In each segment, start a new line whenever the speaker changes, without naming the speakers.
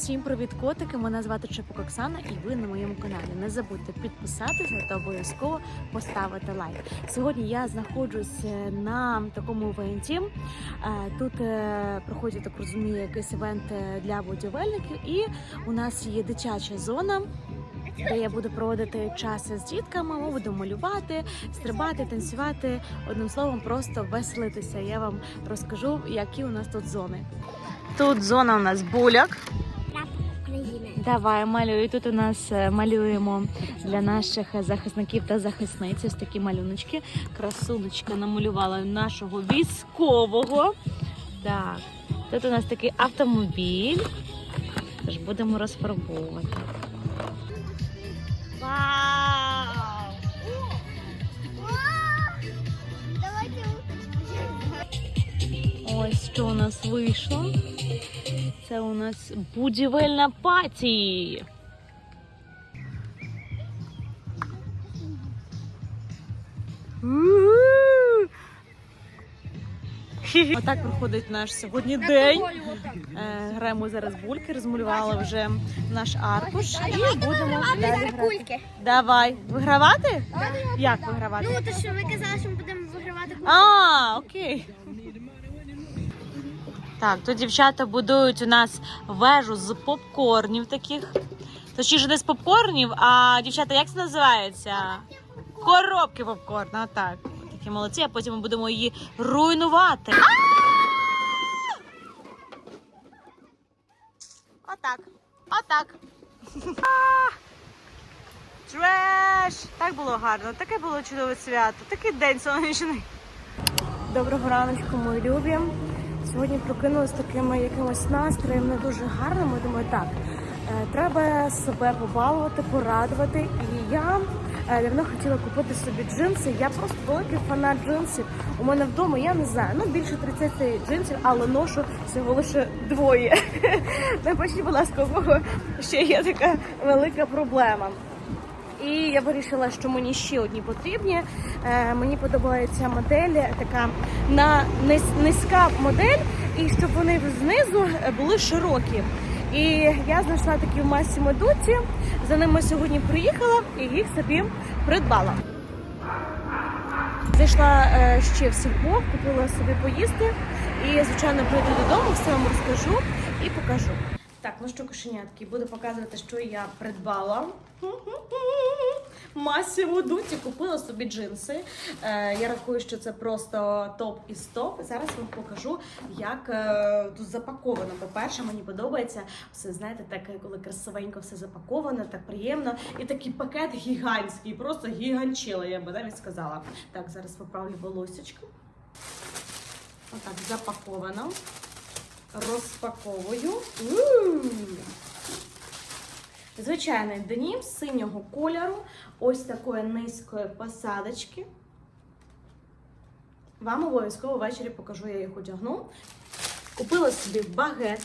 Всім привіт, котики! Мене звати Чепок Оксана, і ви на моєму каналі. Не забудьте підписатися та обов'язково поставити лайк. Сьогодні я знаходжусь е, на такому івенті. Е, Тут е, проходить, я так розумію, якийсь івент для будівельників, і у нас є дитяча зона. Де я буду проводити час з дітками, ми будемо малювати, стрибати, танцювати. Одним словом, просто веселитися. Я вам розкажу, які у нас тут зони. Тут зона у нас буляк. Давай малюй. Тут у нас е, малюємо для наших захисників та захисниць. Ось такі малюночки. Красуночка намалювала нашого військового. Так, тут у нас такий автомобіль. Тож будемо розфарбовувати. Вау! Ось що у нас вийшло. Це у нас будівельна паті. Отак проходить наш сьогодні день. Е, Граємо зараз бульки, розмалювали вже наш аркуш і будемо далі грати. Давай, вигравати? Як вигравати?
Ну, то що ви казали, що ми будемо вигравати кульки.
А, окей. Так, тут дівчата будують у нас вежу з попкорнів таких. Точніше, не з попкорнів, а дівчата, як це називається? Коробки попкорна, отак. Такі молодці, а потім ми будемо її руйнувати. Отак. Отак. Треш! Так було гарно, таке було чудове свято, такий день сонячний. Доброго раночку, мої любі. Сьогодні прокинулась таким якимось настроєм не дуже гарним. Я думаю, так, е, треба себе побалувати, порадувати. І я е, давно хотіла купити собі джинси. Я просто великий фанат джинсів. У мене вдома, я не знаю, ну більше 30 джинсів, але ношу всього лише двоє. Напишіть, будь ласка, у кого ще є така велика проблема. І я вирішила, що мені ще одні потрібні. Е, мені подобається модель така на низ- низька модель, і щоб вони знизу були широкі. І я знайшла такі в масі медуці. За ними сьогодні приїхала і їх собі придбала. Зайшла е, ще в сільпо, купила собі поїсти. І, звичайно, прийду додому, все вам розкажу і покажу. Так, ну що, кошенятки, буду показувати, що я придбала. Масі дуті купила собі джинси. Е, я рахую, що це просто топ із топ. Зараз вам покажу, як е, тут запаковано. По-перше, мені подобається все, знаєте, так, коли красивенько все запаковано, так приємно. І такий пакет гігантський, просто гіганчила, я би навіть сказала. Так, зараз поправлю волосечко. Отак, запаковано. Розпаковую. Звичайний денім синього кольору, ось такої низької посадочки. Вам обов'язково ввечері покажу, я їх одягну. Купила собі багет.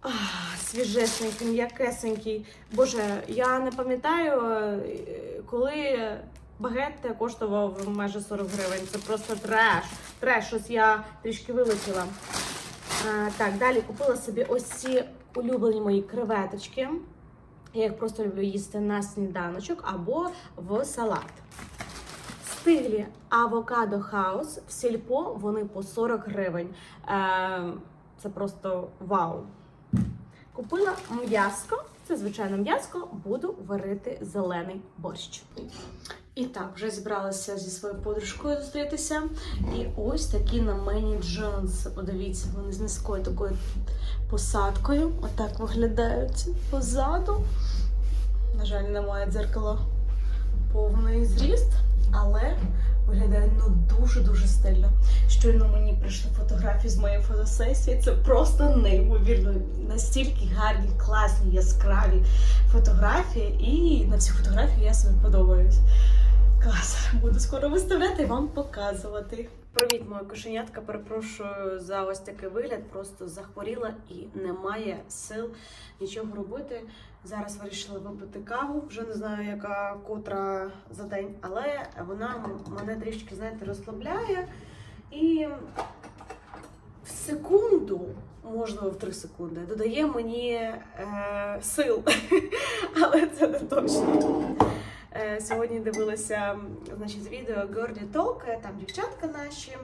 Ах, свіжесенький, м'якесенький. Боже, я не пам'ятаю, е, коли багет коштував майже 40 гривень. Це просто треш. Треш, щось я трішки вилетіла. А, так, далі купила собі ось ці улюблені мої креветочки. Я їх просто люблю їсти на сніданочок або в салат. Стиглі авокадо хаус в сільпо вони по 40 гривень. Е, це просто вау. Купила м'яско. Це звичайно м'яско, буду варити зелений борщ. І так, вже зібралася зі своєю подружкою зустрітися. І ось такі на мені джинси. Подивіться, вони з низькою такою посадкою. Отак виглядають позаду. На жаль, немає дзеркала повний зріст, але виглядає ну дуже-дуже стильно. Щойно мені прийшли фотографії з моєї фотосесії. Це просто неймовірно. Настільки гарні, класні, яскраві фотографії. І на ці фотографії я собі подобаюсь. Клас, буду скоро виставляти і вам показувати. Привіт, моя кошенятка. Перепрошую за ось такий вигляд. Просто захворіла і немає сил нічого робити. Зараз вирішила випити каву. Вже не знаю, яка котра за день, але вона мене трішки, знаєте, розслабляє. І в секунду можливо, в 3 секунди, додає мені е, сил, але це не точно. Е, Сьогодні дивилася значить, відео Girly Talk, е, там дівчатка наші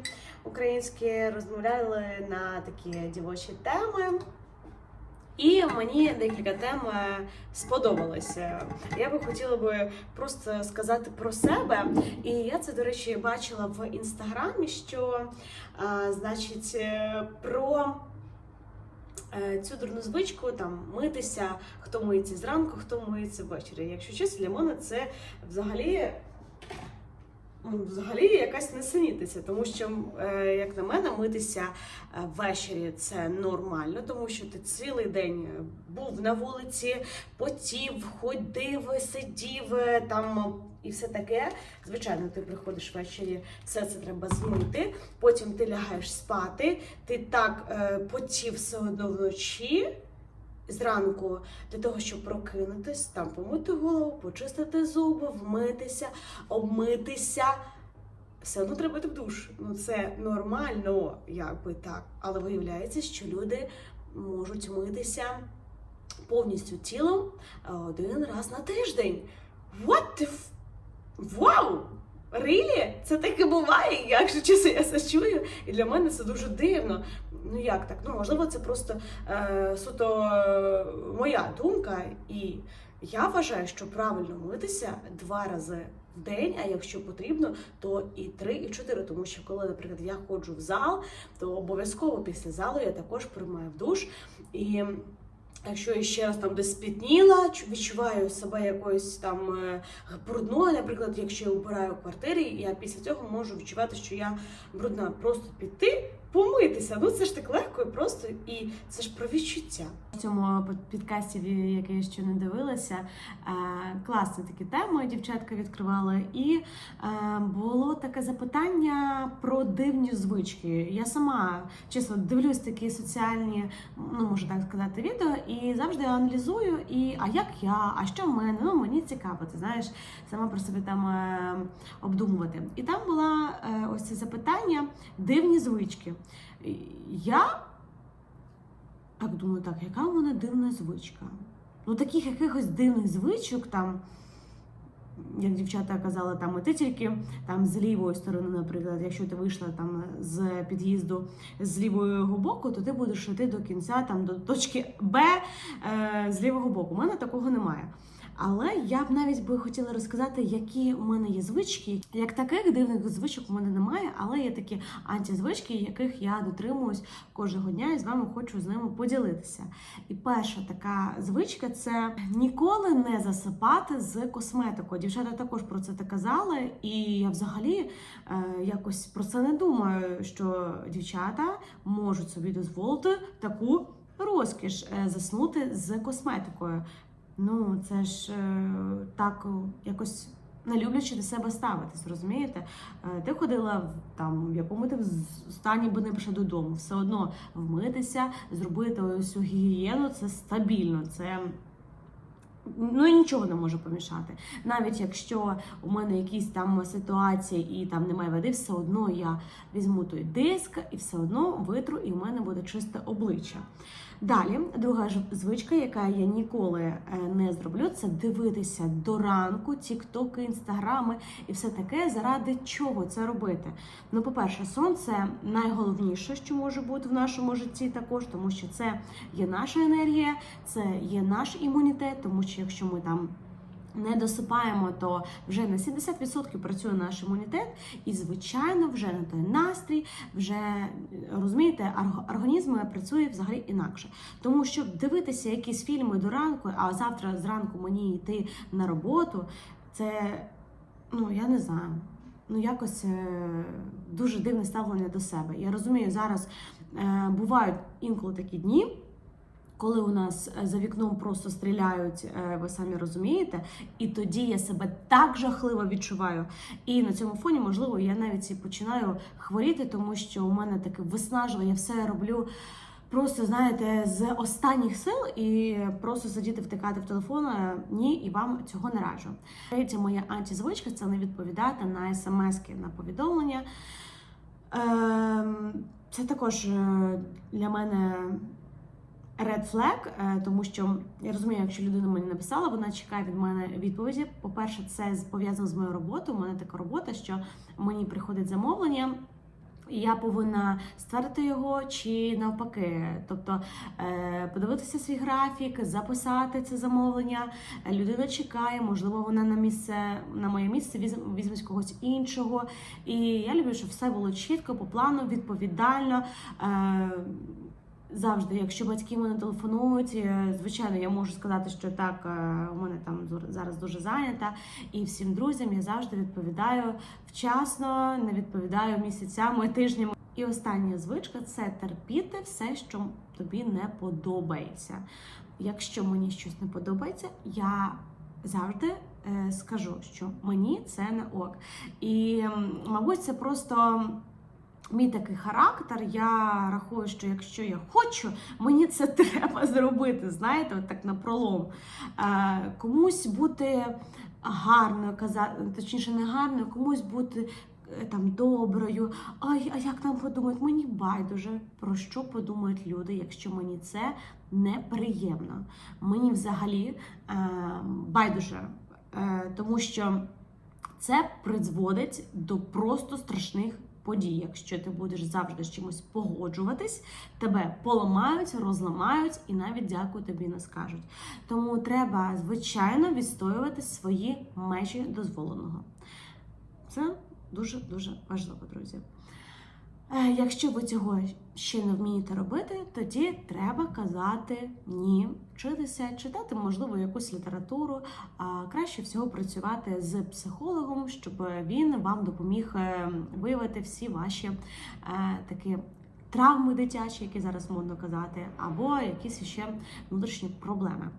українські розмовляли на такі дівочі теми. І мені декілька тем е, сподобалося. Я би хотіла би просто сказати про себе. І я це, до речі, бачила в інстаграмі, що е, значить про цю дурну звичку там митися, хто миється зранку, хто миється ввечері. Якщо чесно, для мене це взагалі. ну, Взагалі якась несенітниця, тому що, е, як на мене, митися е, ввечері це нормально, тому що ти цілий день е, був на вулиці, потів, ходив, сидів е, там і все таке. Звичайно, ти приходиш ввечері, все це треба змити. Потім ти лягаєш спати, ти так е, потів все одно вночі. Зранку для того, щоб прокинутись, там помити голову, почистити зуби, вмитися, обмитися. Все одно треба йти в душ. Ну це нормально, якби так. Але виявляється, що люди можуть митися повністю тілом е, один раз на тиждень. What the. Вау! Really? Це таке буває, якщо чесно, я це чую. І для мене це дуже дивно. Ну як так? Ну можливо, це просто е, суто е, моя думка. І я вважаю, що правильно митися два рази в день, а якщо потрібно, то і три, і чотири. Тому що коли, наприклад, я ходжу в зал, то обов'язково після залу я також приймаю в душ. І Якщо я ще раз там десь спітніла, чу- відчуваю себе якоюсь там е, брудною, наприклад, якщо я убираю в я після цього можу відчувати, що я брудна. Просто піти, помитися. Ну це ж так легко і просто, і це ж про відчуття. В цьому підкасті, який я ще не дивилася, е, класні такі теми дівчатка відкривали. І е, було таке запитання про дивні звички. Я сама чесно дивлюсь такі соціальні, ну можу так сказати, відео, і завжди аналізую. І а як я, а що в мене? Ну мені цікаво, ти знаєш, сама про себе там е, обдумувати. І там була ось це запитання: дивні звички. Я так думаю, так, яка в мене дивна звичка? Ну, таких якихось дивних звичок там. Як дівчата казали, там ти тільки там з лівої сторони, наприклад, якщо ти вийшла там з під'їзду з лівого боку, то ти будеш йти до кінця, там до точки Б е, з лівого боку. У мене такого немає. Але я б навіть би хотіла розказати, які у мене є звички. Як таких дивних звичок у мене немає, але є такі антизвички, яких я дотримуюсь кожного дня і з вами хочу з ними поділитися. І перша така звичка це ніколи не засипати з косметикою. Дівчата також про це казали, і я взагалі е, якось про це не думаю, що дівчата можуть собі дозволити таку розкіш е, заснути з косметикою. Ну, це ж е, так якось не люблячи до себе ставитись, розумієте? Е, ти ходила в там, в якому ти з- стані би не прийшла додому. Все одно вмитися, зробити ось гігієну це стабільно. Це Ну нічого не може помішати. Навіть якщо у мене якісь там ситуації і там немає води, все одно я візьму той диск і все одно витру, і в мене буде чисте обличчя. Далі, друга ж звичка, яка я ніколи е, не зроблю, це дивитися до ранку, тіктоки, інстаграми і все таке. Заради чого це робити? Ну, по-перше, сон це найголовніше, що може бути в нашому житті, також, тому що це є наша енергія, це є наш імунітет, тому що якщо ми там. Не досипаємо, то вже на 70% працює наш імунітет, і звичайно, вже на той настрій, вже розумієте, орг- організм працює взагалі інакше. Тому щоб дивитися якісь фільми до ранку, а завтра зранку мені йти на роботу, це ну я не знаю. Ну, якось е, дуже дивне ставлення до себе. Я розумію, зараз е, бувають інколи такі дні, коли у нас е, за вікном просто стріляють, е, ви самі розумієте, і тоді я себе так жахливо відчуваю. І на цьому фоні, можливо, я навіть і починаю хворіти, тому що у мене таке виснажування, все роблю. Просто знаєте, з останніх сил і просто сидіти втикати в телефон. е, Ні, і вам цього не раджу. Третя моя антизвичка це не відповідати на смски, на повідомлення. Ем, Це також для мене Red flag, е, тому що я розумію, якщо людина мені написала, вона чекає від мене відповіді. По-перше, це пов'язано з моєю роботою. У мене така робота, що мені приходить замовлення. І я повинна ствердити його чи навпаки, тобто е, подивитися свій графік, записати це замовлення. Е, Людина чекає, можливо, вона на місце на моє місце візьме, когось іншого. І я люблю, щоб все було чітко, по плану, відповідально. Завжди, якщо батьки мене телефонують, е, звичайно, я можу сказати, що так, е, у мене там зараз дуже зайнята, і всім друзям я завжди відповідаю вчасно, не відповідаю місяцями, тижнями. І остання звичка це терпіти все, що тобі не подобається. Якщо мені щось не подобається, я завжди е, скажу, що мені це не ок. І, мабуть, це просто. Мій такий характер, я рахую, що якщо я хочу, мені це треба зробити. Знаєте, от так на пролом. Е, комусь бути гарною, казати, точніше, не гарною, комусь бути е, там доброю. Ай, а як нам подумають? Мені байдуже про що подумають люди, якщо мені це неприємно. Мені взагалі е, байдуже, е, тому що це призводить до просто страшних подій. Якщо ти будеш завжди з чимось погоджуватись, тебе поламають, розламають і навіть дякую тобі не скажуть. Тому треба, звичайно, відстоювати свої межі дозволеного. Це дуже дуже важливо, друзі. Е, Якщо ви цього ще не вмієте робити, тоді треба казати ні, вчитися, читати, можливо, якусь літературу. А краще всього працювати з психологом, щоб він вам допоміг е, виявити всі ваші е, такі травми дитячі, які зараз модно казати, або якісь ще внутрішні проблеми.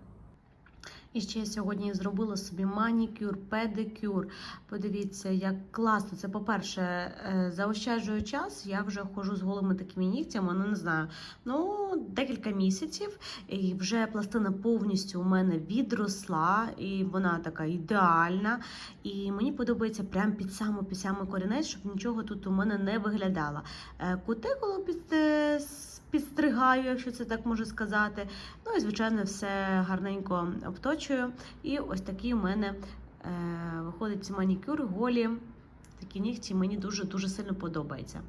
І ще я сьогодні зробила собі манікюр, педикюр. Подивіться, як класно. Це, по-перше, е, заощаджую час. Я вже ходжу з голими такими нігтями, ну не знаю. Ну, декілька місяців, і вже пластина повністю у мене відросла, і вона така ідеальна. І мені подобається прям під саму під самий корінець, щоб нічого тут у мене не виглядало. Е, Кутикулу під, е, підстригаю, якщо це так можу сказати. Ну і звичайно, все гарненько обточую. І ось такий у мене е, виходить манікюр, голі. Такі нігті мені дуже дуже сильно подобається.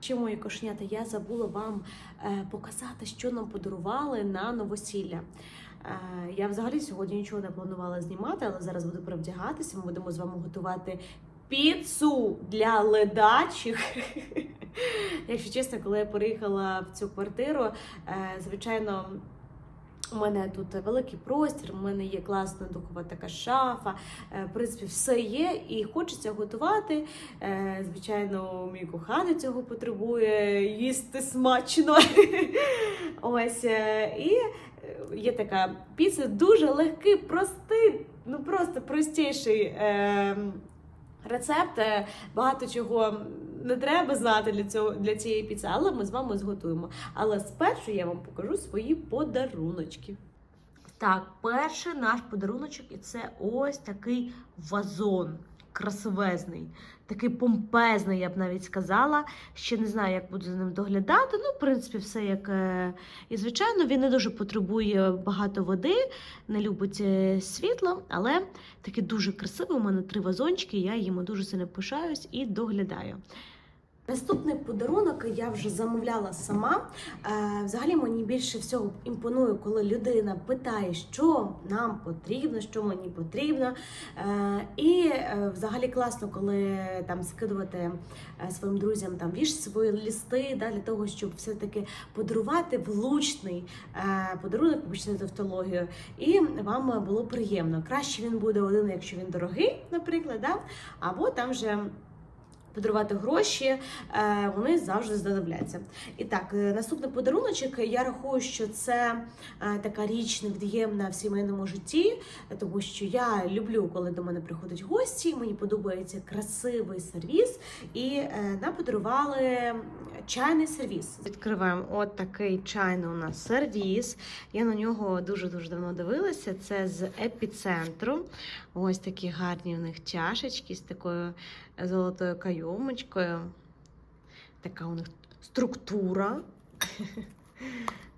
Ще мої кошенята, я забула вам е, показати, що нам подарували на новосілля. Е, я взагалі сьогодні нічого не планувала знімати, але зараз буду перевдягатися. Ми будемо з вами готувати піцу для ледачих. Якщо чесно, коли я переїхала в цю квартиру, е, звичайно. У мене тут великий простір, у мене є класна духова така шафа. е, В принципі, все є, і хочеться готувати. Е, Звичайно, мій коханий цього потребує їсти смачно. Ось е, і є така піца, дуже легкий, простий, ну просто простіший. е, Рецепт багато чого не треба знати для цього для цієї піци, але ми з вами зготуємо. Але спершу я вам покажу свої подаруночки. Так, перший наш подаруночок, і це ось такий вазон. Красивезний, такий помпезний, я б навіть сказала. Ще не знаю, як буду за ним доглядати. Ну, в принципі, все як е, і звичайно, він не дуже потребує багато води, не любить е, світло, але такий дуже красивий. У мене три вазончики, я йому дуже сильно пишаюсь і доглядаю. Наступний подарунок я вже замовляла сама. Е, взагалі мені більше всього імпонує, коли людина питає, що нам потрібно, що мені потрібно. Е, і е, взагалі класно, коли там скидувати своїм друзям там віж свої листи, да, для того, щоб все-таки подарувати влучний подарунок, побачити тавтологію, і вам було приємно. Краще він буде один, якщо він дорогий, наприклад, да? або там вже. Подарувати гроші, е, вони завжди знадобляться. І так, е, наступний подаруночок. Я рахую, що це е, така річ невдіємна в сімейному житті, тому що я люблю, коли до мене приходять гості. Мені подобається красивий сервіс, і нам подарували чайний сервіс. Відкриваємо от такий чайний у нас сервіс. Я на нього дуже дуже давно дивилася. Це з епіцентру. Ось такі гарні у них чашечки з такою золотою кайомочкою. Така у них структура.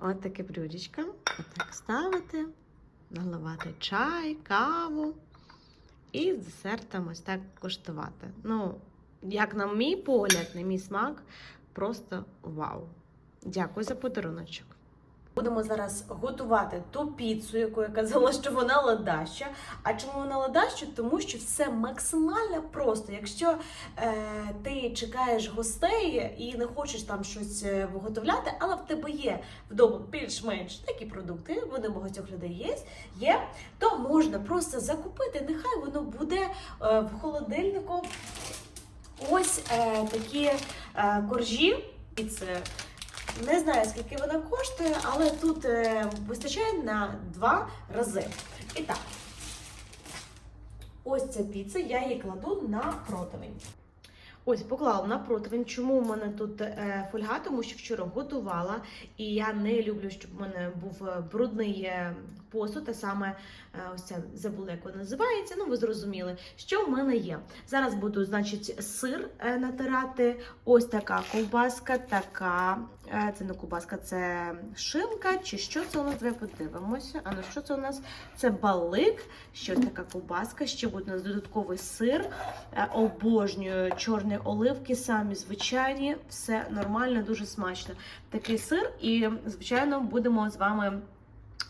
От таке блюдечко. Отак ставити, наливати чай, каву і з десертом ось так коштувати. Ну, як на мій погляд, на мій смак, просто вау. Дякую за подаруночок. Будемо зараз готувати ту піцу, яку я казала, що вона ладаща. А чому вона ладаща? Тому що все максимально просто. Якщо е, ти чекаєш гостей і не хочеш там щось е, виготовляти, але в тебе є вдома більш-менш такі продукти, вони багатьох людей є, є, то можна просто закупити. Нехай воно буде е, в холодильнику. Ось е, такі е, коржі. І це не знаю, скільки вона коштує, але тут е, вистачає на два рази. І так, ось ця піца, я її кладу на противень. Ось поклала на противень. Чому в мене тут е, фольга? Тому що вчора готувала, і я не люблю, щоб в мене був е, брудний е, посуд, а саме ось це забула, як вона називається. Ну, ви зрозуміли, що в мене є. Зараз буду, значить, сир натирати. Ось така ковбаска, така. Е, Це не кубаска, це шинка. Чи що це у нас? Давай подивимося. А ну що це у нас? Це балик, Що така кубаска, ще буде у нас додатковий сир. Е, Обожнюю чорні оливки, самі звичайні, все нормально, дуже смачно. Такий сир, і звичайно будемо з вами.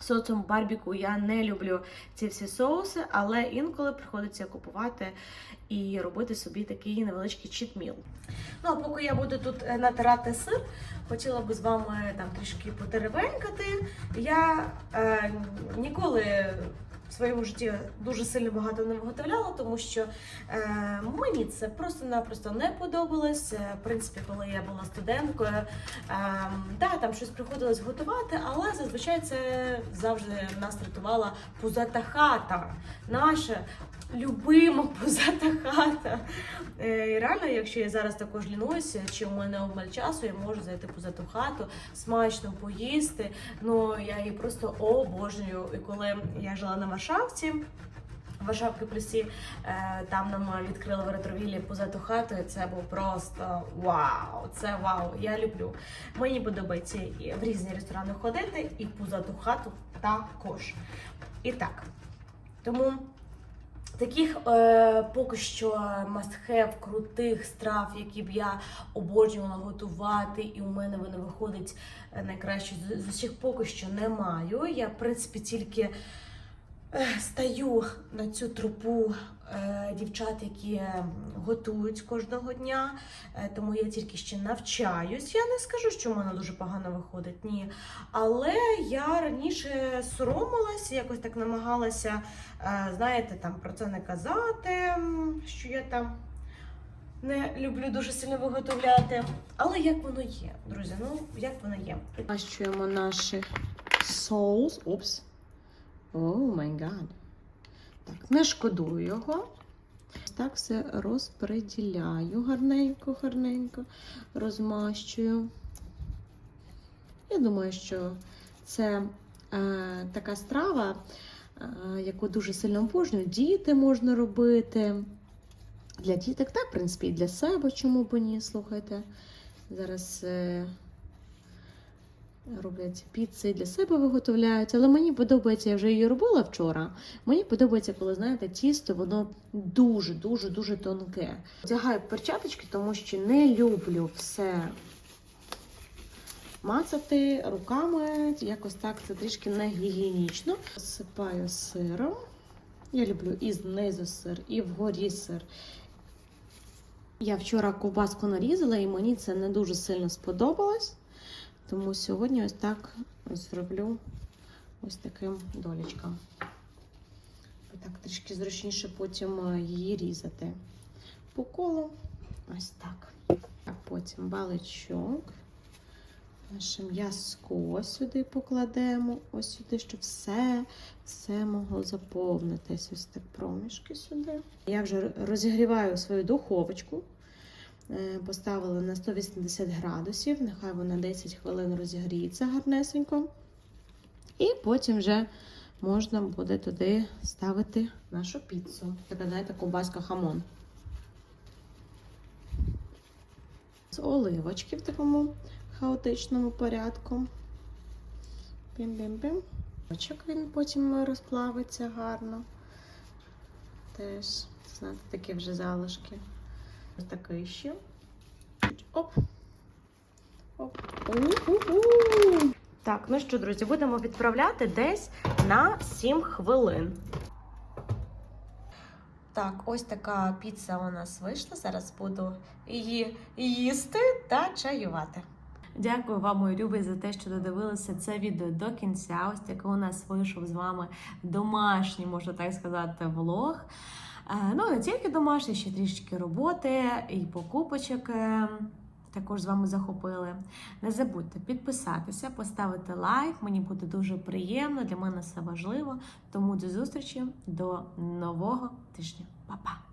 Соусом барбіку я не люблю ці всі соуси, але інколи приходиться купувати і робити собі такий невеличкий читміл. Ну а поки я буду тут е, натирати сир, хотіла би з вами там трішки потеревенькати. Я е, ніколи своєму житті дуже сильно багато не виготовляла, тому що е, мені це просто-напросто не подобалось. Е, В принципі, коли я була студенткою, е, да, там щось приходилось готувати, але зазвичай це завжди нас рятувала пузата хата. Наша любима пузата хата. Е, І реально, якщо я зараз також лінуюся, чи у мене обмаль часу, я можу зайти в пузату хату, смачно поїсти. Ну я її просто обожнюю. І коли я жила на Варшавці. в Варшавки плюсі е, там нам відкрили в ретровілі позату хату, і це був просто вау! Це вау! Я люблю. Мені подобається і в різні ресторани ходити, і позату хату також. І так. Тому таких е, поки що must-have крутих страв, які б я обожнювала готувати, і у мене вони виходить е, найкраще з, усіх поки що не маю. Я, в принципі, тільки стаю на цю трупу е, дівчат, які е, готують кожного дня. Е, тому я тільки ще навчаюсь. Я не скажу, що в мене дуже погано виходить, ні. Але я раніше соромилася, якось так намагалася, е, знаєте, там про це не казати, що я там. Не люблю дуже сильно виготовляти, але як воно є, друзі, ну як воно є. Пащуємо наш соус. Опс. О май гад. Так, не шкодую його. Так все розподіляю гарненько, гарненько, розмащую. Я думаю, що це е, така страва, е, яку дуже сильно обожнюють. Діти можна робити. Для діток, так, в принципі, і для себе, чому б ні, слухайте. Зараз е, роблять піци для себе виготовляють, але мені подобається, я вже її робила вчора. Мені подобається, коли знаєте, тісто воно дуже, дуже, тонке. Одягаю перчаточки, тому що не люблю все мацати руками. Якось так це трішки не гігієнічно. Посипаю сиром. Я люблю і знизу сир, і вгорі сир. Я вчора ковбаску нарізала, і мені це не дуже сильно сподобалось. Тому сьогодні ось так зроблю ось таким долічком. Так трішки зручніше потім е, її різати. По колу. Ось так. А потім баличок. Наше м'язко сюди покладемо, ось сюди, щоб все, все могло заповнитись. Ось так проміжки сюди. Я вже розігріваю свою духовочку. Е, Поставила на 180 градусів, нехай вона 10 хвилин розігріється гарнесенько. І потім вже можна буде туди ставити нашу піцу. Така, знаєте, ковбаска хамон. З оливочки в такому хаотичному порядку. Бім-бім-бім. Очок він потім розплавиться гарно. Теж, знаєте, такі вже залишки. Ось такий ще. Оп. Оп. У-ху-ху. Так, ну що, друзі, будемо відправляти десь на 7 хвилин. Так, ось така піца у нас вийшла. Зараз буду її їсти та чаювати. Дякую вам, мої любі, за те, що додивилися це відео до кінця. Ось такий у нас вийшов з вами домашній, можна так сказати, влог. Ну, не тільки домашні, ще трішки роботи і покупочок. е, Також з вами захопили. Не забудьте підписатися, поставити лайк. Мені буде дуже приємно. Для мене це важливо. Тому до зустрічі до нового тижня. Па-па!